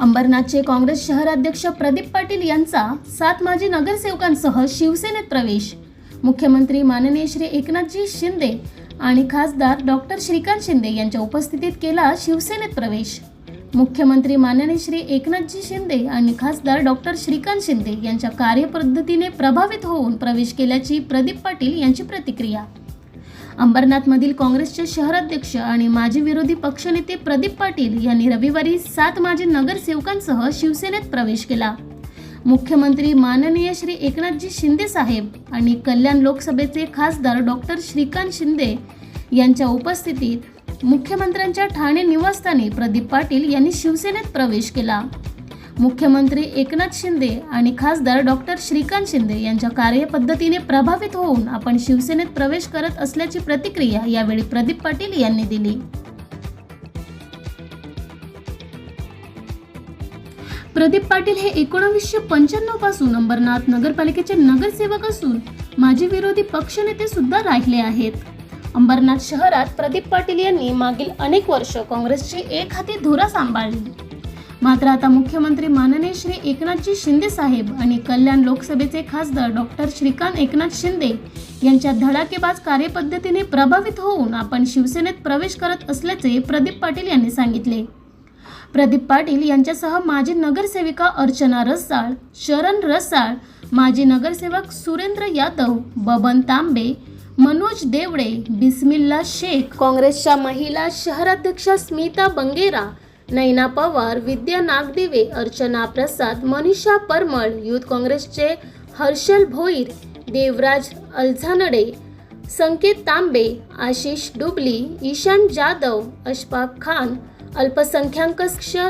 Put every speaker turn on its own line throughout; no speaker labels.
अंबरनाथचे काँग्रेस शहराध्यक्ष प्रदीप पाटील यांचा सात माजी नगरसेवकांसह शिवसेनेत प्रवेश. मुख्यमंत्री माननीय श्री एकनाथजी शिंदे आणि खासदार डॉक्टर श्रीकांत शिंदे यांच्या उपस्थितीत केला शिवसेनेत प्रवेश. मुख्यमंत्री माननीय श्री एकनाथजी शिंदे आणि खासदार डॉक्टर श्रीकांत शिंदे यांच्या कार्यपद्धतीने प्रभावित होऊन प्रवेश केल्याची प्रदीप पाटील यांची प्रतिक्रिया. अंबरनाथमधील काँग्रेसचे शहराध्यक्ष आणि माजी विरोधी पक्षनेते प्रदीप पाटील यांनी रविवारी सात माजी नगरसेवकांसह शिवसेनेत प्रवेश केला. मुख्यमंत्री माननीय श्री एकनाथजी शिंदे साहेब आणि कल्याण लोकसभेचे खासदार डॉक्टर श्रीकांत शिंदे यांच्या उपस्थितीत मुख्यमंत्र्यांच्या ठाणे निवासस्थानी प्रदीप पाटील यांनी शिवसेनेत प्रवेश केला. मुख्यमंत्री एकनाथ शिंदे आणि खासदार डॉक्टर श्रीकांत शिंदे यांच्या कार्यपद्धतीने प्रभावित होऊन आपण शिवसेनेत प्रवेश करत असल्याची प्रतिक्रिया यावेळी प्रदीप पाटील यांनी दिली. प्रदीप पाटील हे एकोणावीसशे पंच्याण्णवपासून अंबरनाथ नगरपालिकेचे नगरसेवक असून माजी विरोधी पक्षनेते सुद्धा राहिले आहेत. अंबरनाथ शहरात प्रदीप पाटील यांनी मागील अनेक वर्ष काँग्रेसची एक हाती धुरा सांभाळली. मात्र आता मुख्यमंत्री माननीय श्री एकनाथजी शिंदे साहेब आणि कल्याण लोकसभेचे खासदार डॉक्टर श्रीकांत एकनाथ शिंदे यांच्या धडाकेबाज कार्यपद्धतीने प्रभावित होऊन आपण शिवसेनेत प्रवेश करत असल्याचे प्रदीप पाटील यांनी सांगितले. प्रदीप पाटील यांच्यासह माजी नगरसेविका अर्चना रसाळ शरण रसाळ माजी नगरसेवक सुरेंद्र यादव बबन तांबे मनोज देवडे बिस्मिल्ला शेख काँग्रेसच्या महिला शहराध्यक्षा स्मिता बंगेरा नैना पवार विद्या नागदिवे अर्चना प्रसाद मनीषा परमळ युथ काँग्रेसचे हर्षल भोईर देवराज अल्झानडे संकेत तांबे आशिष डुबली ईशान जाधव अशफाक खान अल्पसंख्याक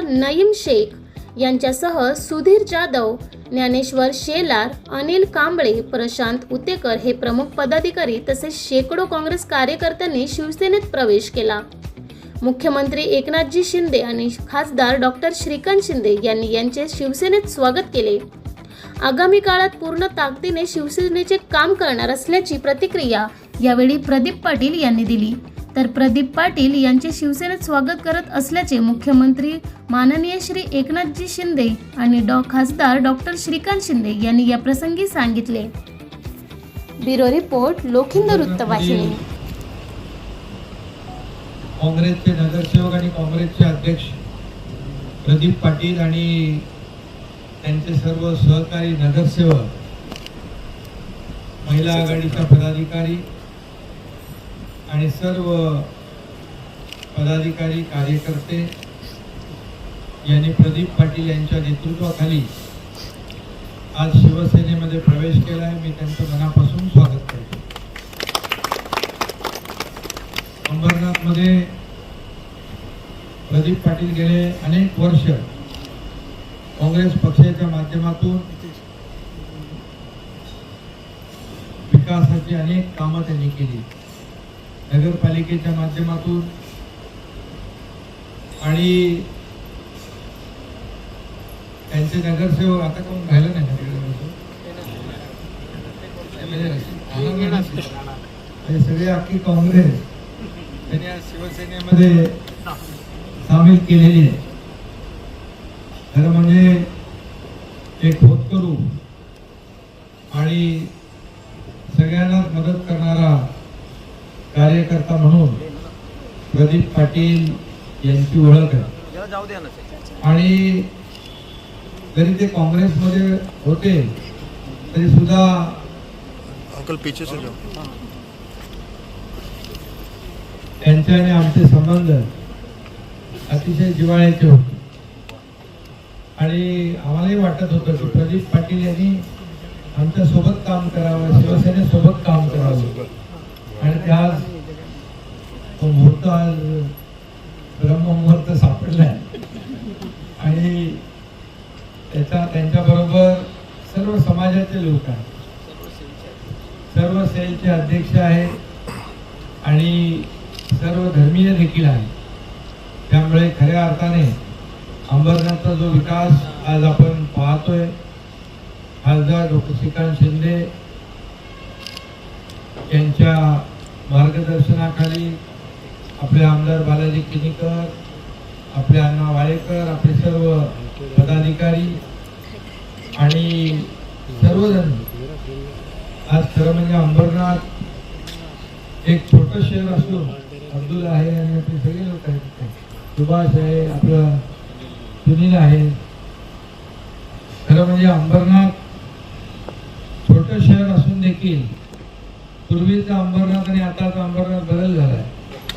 नईम शेख यांच्यासह सुधीर जाधव ज्ञानेश्वर शेलार अनिल कांबळे प्रशांत उतेकर हे प्रमुख पदाधिकारी तसेच शेकडो काँग्रेस कार्यकर्त्यांनी शिवसेनेत प्रवेश केला. मुख्यमंत्री एकनाथजी शिंदे आणि खासदार डॉक्टर श्रीकांत शिंदे यांनी यांचे शिवसेनेत स्वागत केले. आगामी काळात पूर्ण ताकदीने शिवसेनेचे काम करणार असल्याची प्रतिक्रिया यावेळी प्रदीप पाटील यांनी दिली. तर प्रदीप पाटील यांचे शिवसेनेत स्वागत करत असल्याचे मुख्यमंत्री माननीय श्री एकनाथजी शिंदे आणि डॉ खासदार डॉक्टर श्रीकांत शिंदे यांनी या प्रसंगी सांगितले. ब्युरो रिपोर्ट लोखिंद वृत्तवाहिनी.
काँग्रेसचे नगरसेवक आणि काँग्रेसचे अध्यक्ष प्रदीप पाटील आणि त्यांचे सर्व सहकारी नगरसेवक महिला आघाडीच्या पदाधिकारी आणि सर्व पदाधिकारी कार्यकर्ते यांनी प्रदीप पाटील यांच्या नेतृत्वाखाली आज शिवसेनेमध्ये प्रवेश केला आहे मी त्यांचं मनापासून स्वागत करतो अंबरनाथमध्ये प्रदीप पाटील गेले अनेक वर्ष. काँग्रेस पक्षाच्या माध्यमातून विकासाची अनेक कामं त्यांनी केली. नगरपालिकेच्या माध्यमातून आणि त्यांचे नगरसेवक आता कोण राहिलं नाही सगळे अख्खी काँग्रेस त्यांनी आज शिवसेनेमध्ये सामील केलेली आहे. खरं म्हणजे एक होतकरू आणि सगळ्यांनाच मदत करणारा कार्यकर्ता म्हणून प्रदीप पाटील यांची ओळख आहे.
जाऊ द्या ना
आणि जरी ते काँग्रेसमध्ये होते तरी सुद्धा
अंकल पीछे से जाओ.
त्यांचे आणि आमचे संबंध अतिशय जिवाळ्याचे होते. आणि आम्हालाही वाटत होतं की प्रदीप पाटील यांनी आमच्यासोबत काम करावं शिवसेनेसोबत काम करावं. आणि त्या आज तो मुहूर्त आज ब्रह्ममुहूर्त सापडलाय आणि त्याचा त्यांच्याबरोबर सर्व समाजाचे लोक आहेत. सर्व सेलचे अध्यक्ष आहेत. आणि सर्व धर्मीय देखील आहे त्यामुळे खऱ्या अर्थाने अंबरनाथचा जो विकास आज आपण पाहतोय खासदार डॉक्टर श्रीकांत शिंदे यांच्या मार्गदर्शनाखाली आपले आमदार बालाजी किनीकर आपले अण्णा वाळेकर आपले सर्व पदाधिकारी आणि सर्वजण आज खरं म्हणजे अंबरनाथ एक छोटं शहर असून अब्दुल आहे आणि आपले सगळे लोक आहेत सुभाष आहे आपलं सुनील आहे. खरं म्हणजे अंबरनाथ छोटं शहर असून देखील पूर्वीचा अंबरनाथ आणि आताचा अंबरनाथ बदल झालाय.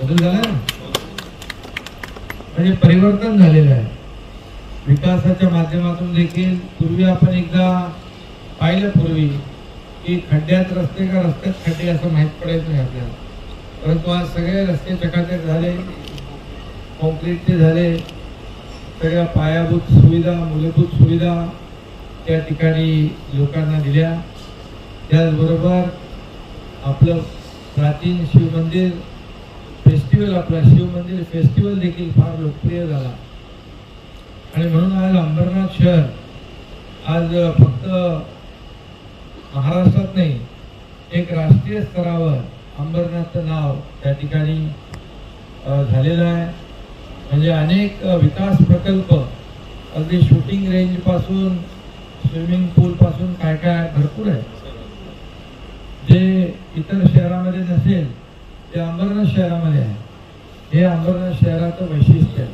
बदल झालाय ना? म्हणजे परिवर्तन झालेलं आहे. विकासाच्या माध्यमातून देखील पूर्वी आपण एकदा पाहिलं पूर्वी की खड्ड्यात रस्ते का रस्त्यात खड्डे असं माहीत पडायचं नाही आपल्याला. परंतु आज सगळे रस्ते चकाचक झाले कॉन्क्रीटचे झाले. सगळ्या पायाभूत सुविधा मूलभूत सुविधा त्या ठिकाणी लोकांना दिल्या. त्याचबरोबर आपलं प्राचीन शिवमंदिर फेस्टिवल आपला शिवमंदिर फेस्टिवल देखील फार लोकप्रिय झाला. आणि म्हणून आज अंबरनाथ शहर आज फक्त महाराष्ट्रात नाही एक राष्ट्रीय स्तरावर अंबरनाथचं नाव त्या ठिकाणी झालेलं आहे. म्हणजे अनेक विकास प्रकल्प अगदी शूटिंग रेंजपासून स्विमिंग पूल पासून काय काय भरपूर आहे जे इतर शहरामध्ये नसेल ते अंबरनाथ शहरामध्ये आहे. हे अंबरनाथ शहराचं वैशिष्ट्य आहे.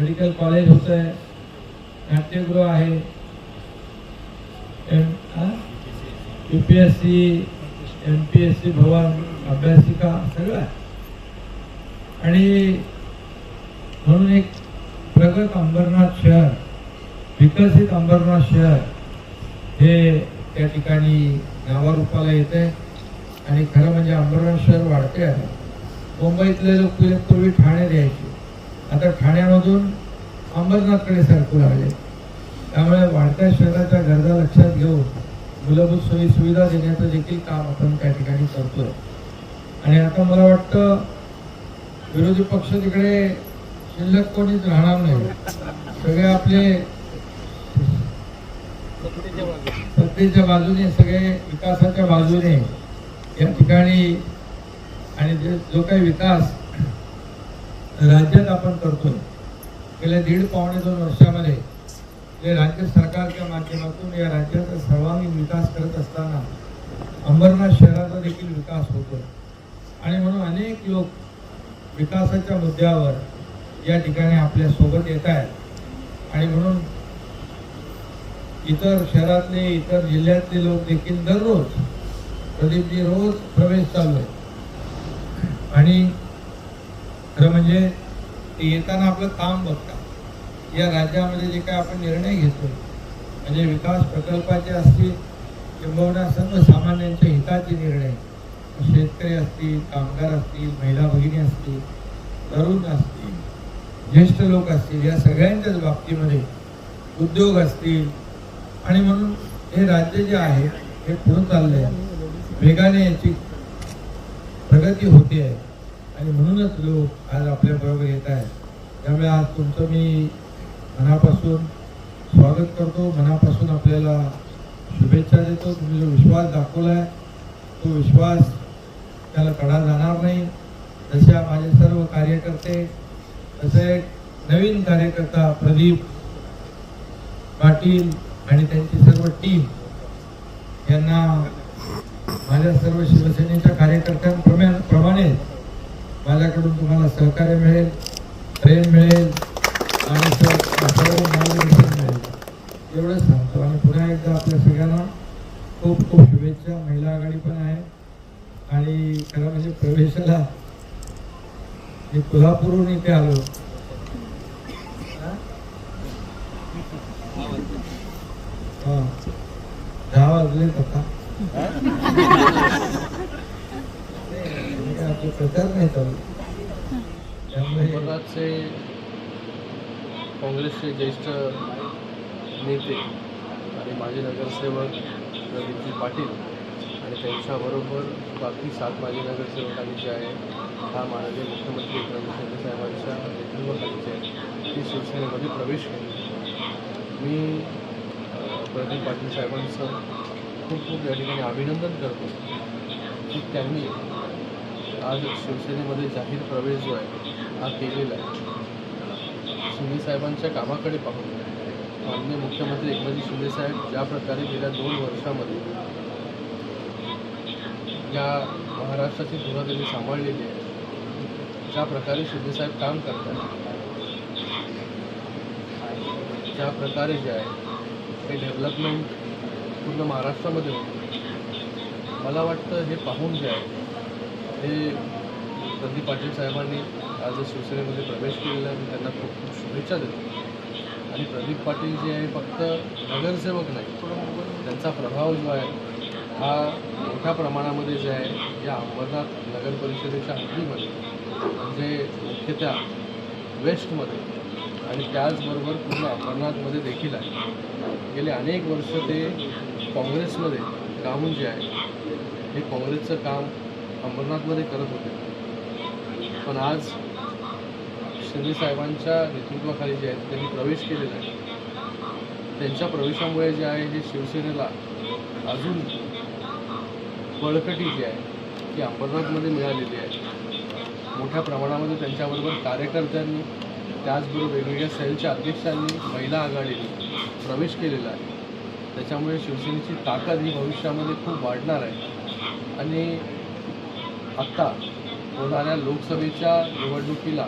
मेडिकल कॉलेज होत आहे नाट्यगृह आहे U P S C M P S C भवन अभ्यासिका सगळं आहे. आणि म्हणून एक प्रगत अंबरनाथ शहर विकसित अंबरनाथ शहर हे त्या ठिकाणी नावारूपाला येत आहे. आणि खरं म्हणजे अंबरनाथ शहर वाढते आहे. मुंबईतले लोक पूर्वी- पूर्वी ठाणे द्यायचे. आता ठाण्यामधून अंबरनाथकडे सरकू लागले. त्यामुळे वाढत्या शहराच्या गरजा लक्षात घेऊन मूलभूत सोयी सुविधा देण्याचं देखील काम आपण त्या ठिकाणी करतोय. आणि आता मला वाटतं विरोधी पक्ष तिकडे शिल्लक कोणीच राहणार नाही. सगळे आपले सत्तेच्या बाजूने सगळे विकासाच्या बाजूने या ठिकाणी आणि जे जो काही विकास राज्यात आपण करतोय. गेल्या दीड पावणे दोन वर्षामध्ये जे राज्य सरकारच्या माध्यमातून या राज्याचा सर्वांगीण विकास करत असताना अंबरनाथ शहराचा देखील विकास होतो आणि म्हणून अनेक लोक विकासाच्या मुद्द्यावर या ठिकाणी आपल्यासोबत येत आहेत. आणि म्हणून इतर शहरातले इतर जिल्ह्यातले लोक देखील दररोज प्रदीपजी रोज प्रवेश चालू आहे आणि खरं म्हणजे ते येताना आपलं काम बघतात. या राज्यामध्ये जे काय आपण निर्णय घेतो म्हणजे विकास प्रकल्पाचे असतील किंबहुना सर्वसामान्यांच्या हिताचे निर्णय शेतकरी असतील कामगार असतील महिला भगिनी असतील तरुण असतील ज्येष्ठ लोक असतील या सगळ्यांच्याच बाबतीमध्ये उद्योग असतील. आणि म्हणून हे राज्य जे आहे हे पुढं चाललंय. वेगाने याची प्रगती होते आहे. आणि म्हणूनच लोक आज आपल्या बरोबर येत आहेत. त्यामुळे आज तुमचं मी मनापासून स्वागत करतो. मनापासून आपल्याला शुभेच्छा देतो. तुम्ही जो विश्वास दाखवलाय तो विश्वास त्याला कडा जाणार नाही. तशा माझे सर्व कार्यकर्ते तसे नवीन कार्यकर्ता प्रदीप पाटील आणि त्यांची सर्व टीम यांना माझ्या सर्व शिवसेनेच्या कार्यकर्त्यांप्रमाणे प्रमाणे माझ्याकडून तुम्हाला सहकार्य मिळेल प्रेम मिळेल. आणि मार्गदर्शन मिळेल एवढंच सांगतो. आणि पुन्हा एकदा आपल्या सगळ्यांना खूप खूप शुभेच्छा. महिला आघाडी पण आहे. आणि खरं म्हणजे प्रवेशाला मी कोल्हापूरहून इथे आलो. हा? दहा वाजले आता. आपले प्रचार नाही चालू. त्यामुळे
काँग्रेसचे ज्येष्ठ नेते आणि माजी नगरसेवक प्रदीपजी पाटील आणि त्यांच्याबरोबर बाकी सात माजी नगरसेवकांनी जे आहे हा माननीय मुख्यमंत्री एकनाथ शिंदे साहेबांच्या नेतृत्वाखाली जे आहे ती शिवसेनेमध्ये प्रवेश केली. मी प्रदीप पाटील साहेबांचं खूप खूप या ठिकाणी अभिनंदन करतो की त्यांनी आज शिवसेनेमध्ये जाहीर प्रवेश जो आहे हा केलेला आहे. शिंदेसाहेबांच्या कामाकडे पाहून माननीय मुख्यमंत्री एकनाथजी शिंदेसाहेब ज्या प्रकारे गेल्या दोन वर्षामध्ये या महाराष्ट्राची धुरा त्यांनी सांभाळलेली आहे ज्या प्रकारे शिंदेसाहेब काम करतात ज्या प्रकारे जे आहे हे डेव्हलपमेंट पूर्ण महाराष्ट्रामध्ये होते. मला वाटतं हे पाहून जे आहे हे संदीप पाटील साहेबांनी आज शिवसेनेमध्ये प्रवेश केलेला आहे मी त्यांना खूप खूप शुभेच्छा देतो. आणि प्रदीप पाटील जे आहे फक्त नगरसेवक नाही त्यांचा प्रभाव जो आहे हा मोठ्या प्रमाणामध्ये जे आहे या अंबरनाथ नगर परिषदेच्या हद्दीमध्ये म्हणजे मुख्यतः वेस्टमध्ये आणि त्याचबरोबर पूर्ण अंबरनाथमध्ये देखील आहे. गेले अनेक वर्ष ते काँग्रेसमध्ये राहून जे आहे हे काँग्रेसचं काम अंबरनाथमध्ये करत होते. पण आज शिंदेसाहेबांच्या नेतृत्वाखाली जे आहेत त्यांनी प्रवेश केलेला आहे. त्यांच्या प्रवेशामुळे जे आहे हे शिवसेनेला अजून बळकटी जी आहे ती अंबरनाथमध्ये मिळालेली आहे. मोठ्या प्रमाणामध्ये त्यांच्याबरोबर कार्यकर्त्यांनी त्याचबरोबर वेगवेगळ्या सेलच्या अध्यक्षांनी महिला आघाडीने प्रवेश केलेला आहे. त्याच्यामुळे शिवसेनेची ताकद ही भविष्यामध्ये खूप वाढणार आहे. आणि आत्ता होणाऱ्या लोकसभेच्या निवडणुकीला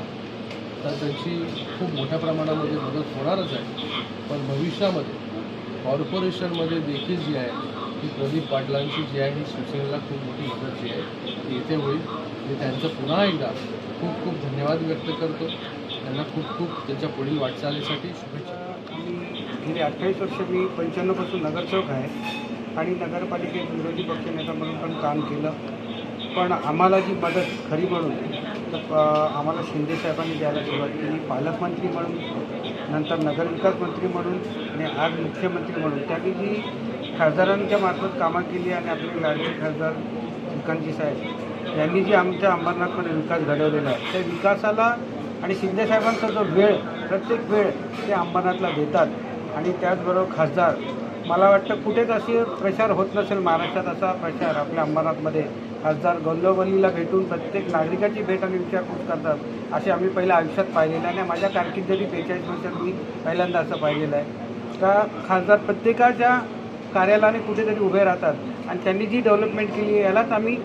तर त्यांची खूप मोठ्या प्रमाणामध्ये मदत होणारच आहे. पण भविष्यामध्ये कॉर्पोरेशनमध्ये देखील जी आहे ती प्रदीप पाटलांची जी आहे ही शिवसेनेला खूप मोठी मदत जी आहे ती येथे होईल. मी त्यांचं पुन्हा एकदा खूप खूप धन्यवाद व्यक्त करतो. त्यांना खूप खूप त्यांच्या पुढील वाटचालीसाठी शुभेच्छा.
मी अठ्ठावीस वर्ष मी पंच्याण्णवपासून नगरसेवक आहे आणि नगरपालिकेत विरोधी पक्षनेता म्हणून पण काम केलं. पण आम्हाला जी मदत खरी म्हणून तर अ, आम्हाला शिंदेसाहेबांनी द्यायला सुरुवात केली. पालकमंत्री म्हणून नंतर नगरविकास मंत्री म्हणून आणि आज मुख्यमंत्री म्हणून. त्यांनी जी खासदारांच्या मार्फत कामं केली आणि आपले लाडके खासदार श्रीकांतजी साहेब यांनी जी आमच्या अंबरनाथमध्ये विकास घडवलेला आहे. त्या विकासाला आणि शिंदेसाहेबांचा जो वेळ प्रत्येक वेळ ते अंबरनाथला देतात. आणि त्याचबरोबर खासदार मला वाटतं कुठेच अशी प्रचार होत नसेल महाराष्ट्रात असा प्रचार आपल्या अंबरनाथमध्ये. खासदार गल्लोगल्लीला भेटून प्रत्येक नागरिकाची भेट आणि विचारपूस करतात. असे आम्ही पहिल्या आयुष्यात पाहिलेलं आहे आणि माझ्या कारकिर्दीत बेचाळीस वर्षात मी पहिल्यांदा असं पाहिलेलं आहे. का खासदार प्रत्येकाच्या कार्यालयाने कुठेतरी उभे राहतात आणि त्यांनी जी डेव्हलपमेंट केली आहे यालाच आम्ही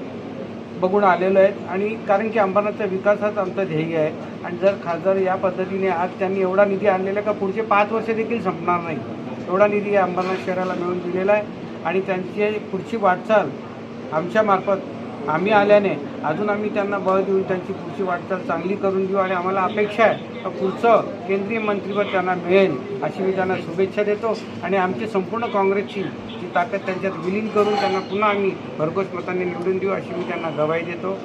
बघून आलेलो आहेत. आणि कारण की अंबरनाथचा विकास हाच आमचं ध्येय आहे. आणि जर खासदार या पद्धतीने आज त्यांनी एवढा निधी आणलेला का पुढचे पाच वर्ष देखील संपणार नाही. थोडा निधी अंबरनाथ शहराला मिळवून दिलेला आहे आणि त्यांची पुढची वाटचाल आमच्यामार्फत आम्ही आल्याने अजून आम्ही त्यांना बळ देऊन त्यांची पुढची वाटचाल चांगली करून देऊ आणि आम्हाला अपेक्षा आहे पुढचं केंद्रीय मंत्रीपद त्यांना मिळेल अशी मी त्यांना शुभेच्छा देतो. आणि आमची संपूर्ण काँग्रेसची जी ताकद त्यांच्यात विलीन करून त्यांना पुन्हा आम्ही भरघोस मतांनी निवडून देऊ अशी मी त्यांना गवाही देतो.